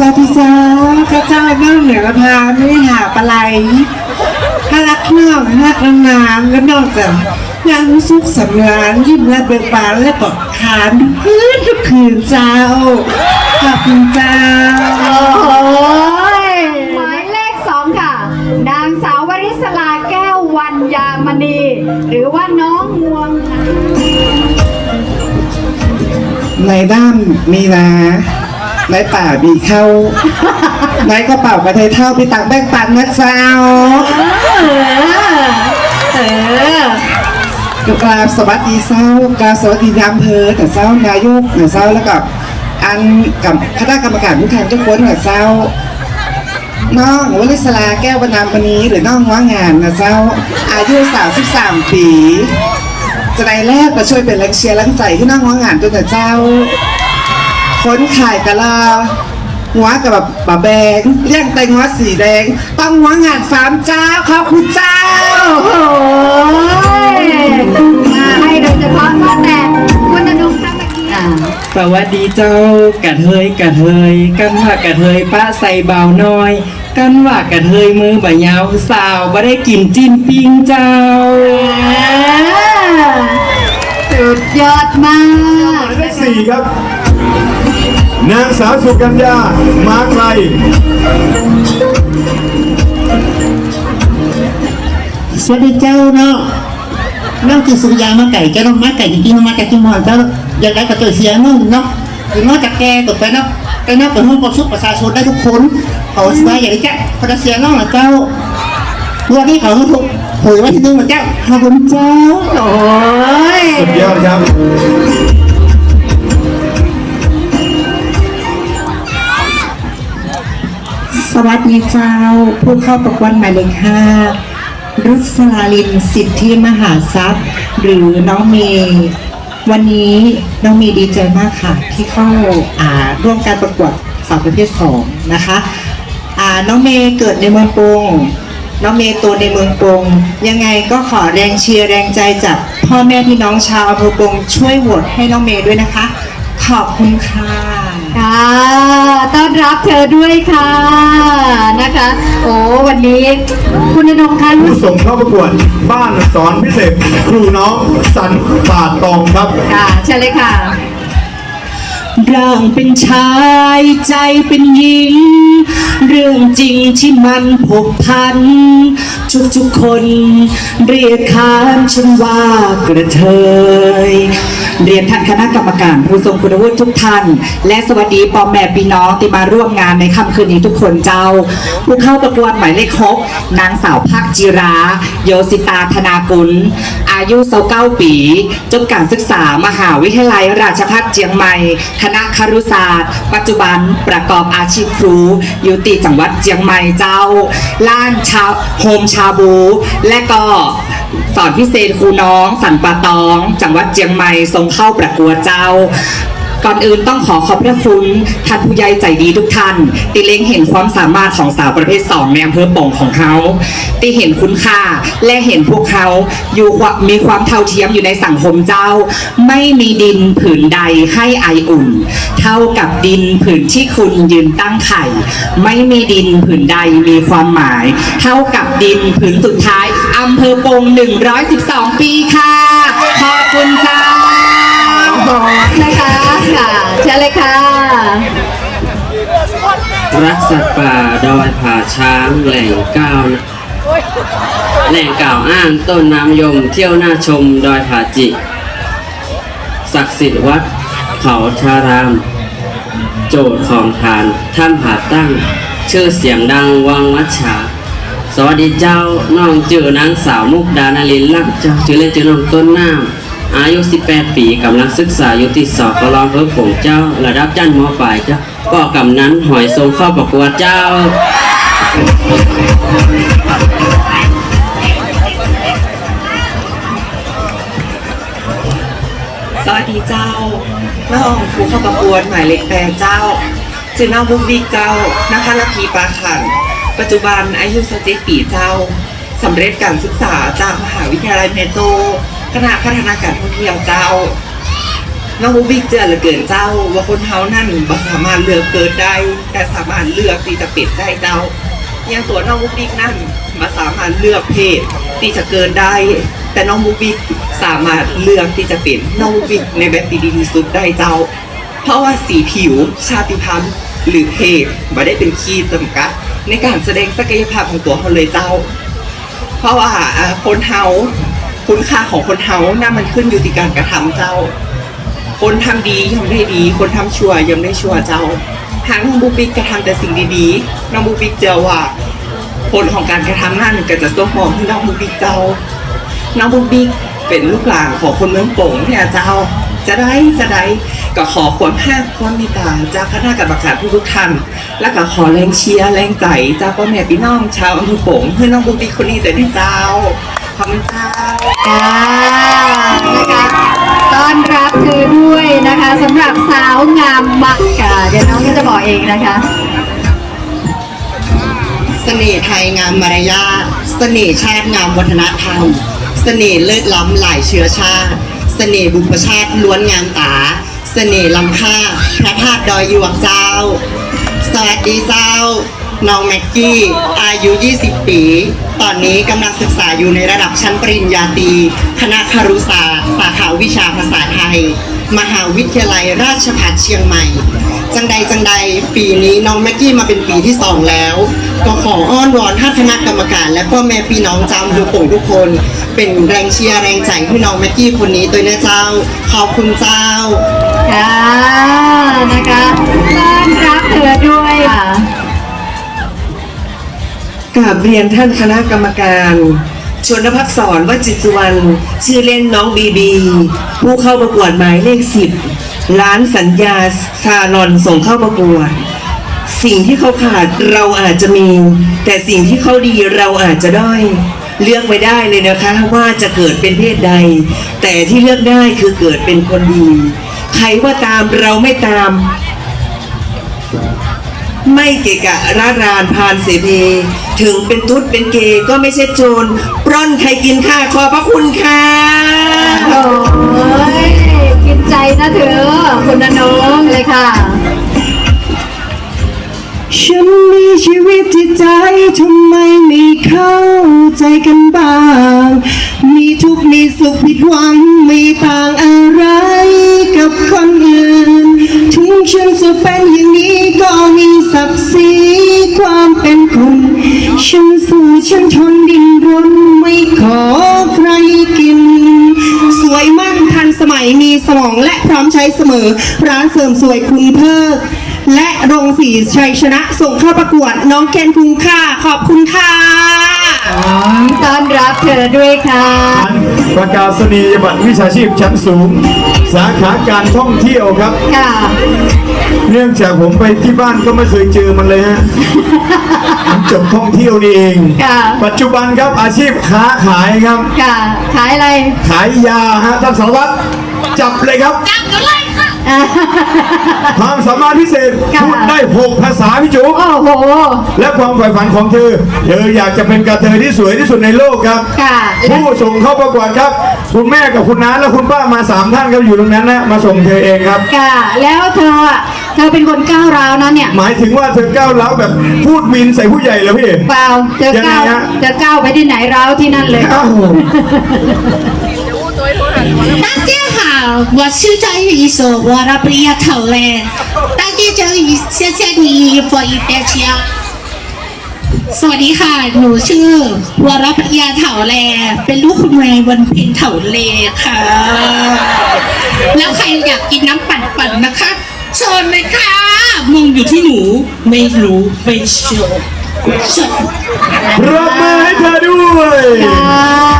วัสดีเจ้าข้าเจ้าบ้านเหนือพาไม่หาปลาไหลถ้ารักนอกรักนานๆและนอกจากยังสุขสำราญยิ้มและเบิกบานและกอดขานทุกคืนทุกคืนเจ้าขอบคุณเจ้าโอ้ยหมายเลขสองค่ะ นางสาววริศลาแก้ววันยามณี หรือว่าน้องงวงค่ะในด้านมีนา ในป่ามีเข้า ในกระเป๋ากระเทยเท่าพี่ตักแบ่งปันนะสาวเจ้าเออกราบสวัสดีเศร้ากราบสวัสดีนายอำเภอแต่เศร้านายกแต่เศร้าแล้วก็อันกับคณะกรรมการผู้แทนทุกคนแต่เศร้าน้องวลิศลาแก้วบรรณามปนีหรือน้องว่างานนะเจ้า อายุ 33 ปี จะได้แรกก็ช่วยเป็นแรงเชียร์แรงใจที่น้องว่างานตัวแต่เจ้า คนขายกะลาหัวกับแบบบะแบงเรียกแตงหัวสีแดงต้องหัวงานฟาร์มเจ้าขอบคุณเจ้าโอ้ยมาให้โดยเฉพาะว่าแต่คุณอนุค่ะเมื่อกี้อ่าสวัสดีเจ้ากระเทยกระเทยกันว่ากระเทยป้าใส่เบาน้อย กันว่ากระเทยมือบ่ยาวสาวบ่ได้กินจิ้นปิ้งเจ้าสุดยอดมากเลขสี่ครับ นางสาวสุกัญญา มาไกล สวัสดีเจ้าเนาะน้องคือสุริยามาไก่เจ้าเนาะมาไก่จริงๆมาจากที่มอนเจ้าอยากได้กับตัวเสียนู่นเนาะหรือนอกจากแกตกไปเนาะแต่เนาะเป็นห้องความสุขประชาชนได้ทุกคนเขาสบายอย่างนี้จ้ะพอจะเสียน้องเหรอเจ้าวันนี้เขาถูกหวยวันที่หนึ่งเหรอเจ้าขอบคุณเจ้าโอ้ยสุดยอดครับ วัสดีเจ้า ผู้เข้าประกวดหมายเลขห้ารุษลาลินสิทธิมหาทรัพย์ หรือน้องเมย์วันนี้น้องเมย์ดีใจมากค่ะ ที่เข้าอ่าร่วมการประกวดสาวประเภทสองนะคะอ่าน้องเมย์เกิดในเมืองปงน้องเมย์โตในเมืองปงยังไงก็ขอแรงเชียร์แรงใจจากพ่อแม่พี่น้องชาวอำเภอปงช่วยโหวตให้น้องเมย์ด้วยนะคะ ขอบคุณค่ะ ค่ะต้อนรับเธอด้วยค่ะนะคะ โอ้วันนี้คุณอนงคะรู้ผู้สึก ส่งเข้าประกวดบ้านสอนพิเศษ ครูน้องสันป่าดตองครับ ค่ะเชิญเลยค่ะ ร่างเป็นชายใจเป็นหญิง เรื่องจริงที่มันผกพัน ทุกทุกๆคน เรียกขานฉันว่ากระเทย เรียนท่านคณะกรรมการผู้ทรงคุณวุฒิทุกท่าน และสวัสดีปอมแม่พี่น้องที่มาร่วมงานในค่ำคืนนี้ทุกคนเจ้า ผู้เข้าประกวดหมายเลขหกนางสาวภาคจิรา โยสิตาธนากุล อายุ29ปี จบการศึกษามหาวิทยาลัยราชภัฏเจียงใหม่ คณะครุศาสตร์ ปัจจุบันประกอบอาชีพครู อยู่ตีจังหวัดเจียงใหม่เจ้าล้านชาโฮมชาบู และก็สอนพิเศษครูน้อง สันปะตอง จังหวัดเจียงใหม่ทรงเข้าประกวดเจ้า ก่อนอื่นต้องขอขอบพระคุณท่านผู้ใหญ่ใจดีทุกท่านที่เล็งเห็นความสามารถของสาวประเภทสองในอำเภอป่งของเขาที่เห็นคุณค่าและเห็นพวกเขาอยู่มมีความเท่าเทียมอยู่ในสังคมเจ้า ไม่มีดินผืนใดให้ไออุ่น เท่ากับดินผืนที่คุณยืนตั้งไข่ ไม่มีดินผืนใดมีความหมาย เท่ากับดินผืนสุดท้ายอำเภอปง112 ปีค่ะ ขอบคุณค่ะ นะคะค่ะเชิญเลยค่ะ รักสัตว์ป่าดอยผาช้างแหล่งก้าวแหล่งกล่าวอ้างต้นน้ำยมเที่ยวหน้าชมดอยผาจิ ศักดิ์สิทธิ์วัดเขาชาราม โจทย์ของฐานถ้ำผาตั้ง ชื่อเสียงดังวังวัชชาสวัสดีเจ้าน้องจือนางสาวมุกดานาลินลักเจ้าชื่อเล่นชื่อน้องต้นน้ำ อายุ 18 ปีกำลังศึกษาอยู่ที่สอบกลอำเภอผงเจ้า ระดับจันมอปลายเจ้าก็กำนั้นหอยทรงเข้าประกวดเจ้าสวัสดีเจ้าน้องผู้เข้าประกวดหมายเลขแปดเจ้าชื่อน้องบุ๊กบิ๊กเจ้านะคะละพีปลาขัน ปัจจุบันอายุสเจ็ดปีเจ้าสำเร็จการศึกษาจากมหาวิทยาลัยเมโต คณะพัฒนาการท่องเที่ยวเจ้า น้องบูบิ๊กเจอเหลือเกินเจ้า ว่าคนเฮานั่นบ่สามารถเลือกเกิดได้ แต่สามารถเลือกที่จะเป็นได้เจ้าอย่างตัวน้องบูบิ๊กนั่นมาสามารถเลือกเพศที่จะเกินได้ แต่น้องบูบิ๊กสามารถเลือกที่จะเป็นน้องบูบิ๊กในแบบที่ดีที่สุดได้เจ้า เพราะว่าสีผิวชาติพันธุ์หรือเพศม่ได้เป็นขีดจำกัด ในการแสดงศักยภาพของตัวเขาเลยเจ้า เพราะว่าอ่าคนเฮา คุณค่าของคนเฮาน่ามันขึ้นอยู่ที่การกระทำเจ้า คนทำดีย่อมได้ดี คนทำชั่วย่อมได้ชั่วเจ้า หากน้องบูปิกกระทำแต่สิ่งดีๆน้องบูปิกเจอว่า ผลของการกระทำนั่นก็จะส่งมอบให้น้องบูปิกเจ้า น้องบูปิกเป็นลูกหลานของคนเมืองโป่งเนี่ยเจ้าจะได้จะได้ก็ขอความภาคความเมตตาจากคณะกรรมการทุกท่าน และก็ขอแรงเชียร์แรงใจจากพ่อแม่พี่น้องชาวอำเภอโป่งให้น้องบูปิกคนนี้แต่ได้เจ้า ขอบคุณเจ้าค่ะนะคะต้อนรับเธอด้วยนะคะสำหรับสาวงามมากค่ะเดี๋ยวน้องก็จะบอกเองนะคะ เสน่ห์ไทยงามมารยาทเสน่ห์ชาติงามวัฒนธรรม เสน่ห์เลิศล้ำหลายเชื้อชาติ เสน่ห์บุพชาติล้วนงามตา เสน่ห์ล้ำค่าพระธาตุดอยหยวกเจ้า สวัสดีเจ้า น้องแม็กกี้ อายุ 20 ปี ตอนนี้กำลังศึกษาอยู่ในระดับชั้นปริญญาตรี คณะคารุศาสตร์ สาขาวิชาภาษาไทย มหาวิทยาลัยราชภัฏเชียงใหม่ จังใดจังใด ปีนี้น้องแม็กกี้มาเป็นปีที่สองแล้ว ก็ขออ้อนวอนท่านคณะกรรมการ และพ่อแม่พี่น้องจำดูโป่งทุกคน เป็นแรงเชียร์แรงใจให้น้องแม็กกี้คนนี้ตัวนะเจ้า ขอบคุณเจ้า กราบเรียนท่านคณะกรรมการชนพักษรวจิตสุวรรณชื่อเล่นน้องบีบี ผู้เข้าประกวดหมายเลขสิบร้านสัญญาซาลอนส่งเข้าประกวด สิ่งที่เขาขาดเราอาจจะมี แต่สิ่งที่เขาดีเราอาจจะด้อย เลือกไม่ได้เลยนะคะ ว่าจะเกิดเป็นเพศใด แต่ที่เลือกได้คือเกิดเป็นคนดี ใครว่าตามเราไม่ตาม ไม่เกะกะร้ารานพานเสเพถึงเป็นตุ๊ดเป็นเกย์ก็ไม่ใช่โจรปล้นใครกินค่าขอบพระคุณค่ะโอ้ยกินใจนะเธอคุณนน้องเลยค่ะ ฉันมีชีวิตที่ใจทำไมไม่เข้าใจกันบ้าง มีทุกข์มีสุขผิดหวังไม่ต่าง ฉันทนดินรนไม่ขอใครกิน สวยมั่นทันสมัยมีสมองและพร้อมใช้เสมอ ร้านเสริมสวยคุณเพิกและโรงสีชัยชนะส่งเข้าประกวดน้องแกนคุงค่ะขอบคุณค่ะต้อนรับเธอด้วยค่ะ ประกาศนียบัตรวิชาชีพชั้นสูง สาขาการท่องเที่ยวครับ ค่ะ เนื่องจากผมไปที่บ้านก็ไม่เคยเจอมันเลยฮะผมจบท่องเที่ยวนี่เอง ค่ะ ปัจจุบันครับอาชีพค้าขายครับ ค่ะ ขายอะไร ขายยาฮะท่านสารวัตรจับเลยครับอ่า ความสามารถพิเศษค่ะ พูดได้หกภาษาพี่จุ๊บโอ้โห และความใฝ่ฝันของเธอ เธออยากจะเป็นกระเทยที่สวยที่สุดในโลกครับ ค่ะและผู้ส่งเข้าประกวดครับ คุณแม่กับคุณน้าและคุณป้ามาสามท่านครับอยู่ตรงนั้นนะมาส่งเธอเองครับ ค่ะ แล้วเธออะเธอเป็นคนก้าวร้าวนะเนี่ย หมายถึงว่าเธอก้าวร้าวแบบพูดวินใส่ผู้ใหญ่เหรอพี่ เปล่า เธอก้าวยังไงฮะ เธอก้าวไปที่ไหนร้าวที่นั่นเลย อ้าว 大家好，我是张雨所，我的不要头嘞。大家就以谢谢你 for i t a c h i a สวัสดีค่ะ หนูชื่อวรพยาเถาแล เป็นลูกคุณแม่บนเพนเถาเลค่ะ แล้วใครอยากกินน้ำปั่นปั่นๆนะคะเชิญเลยค่ะมองอยู่ที่หนู ไม่รู้ไม่เชื่อเชิญ ปรบมือให้เธอด้วย ค่ะ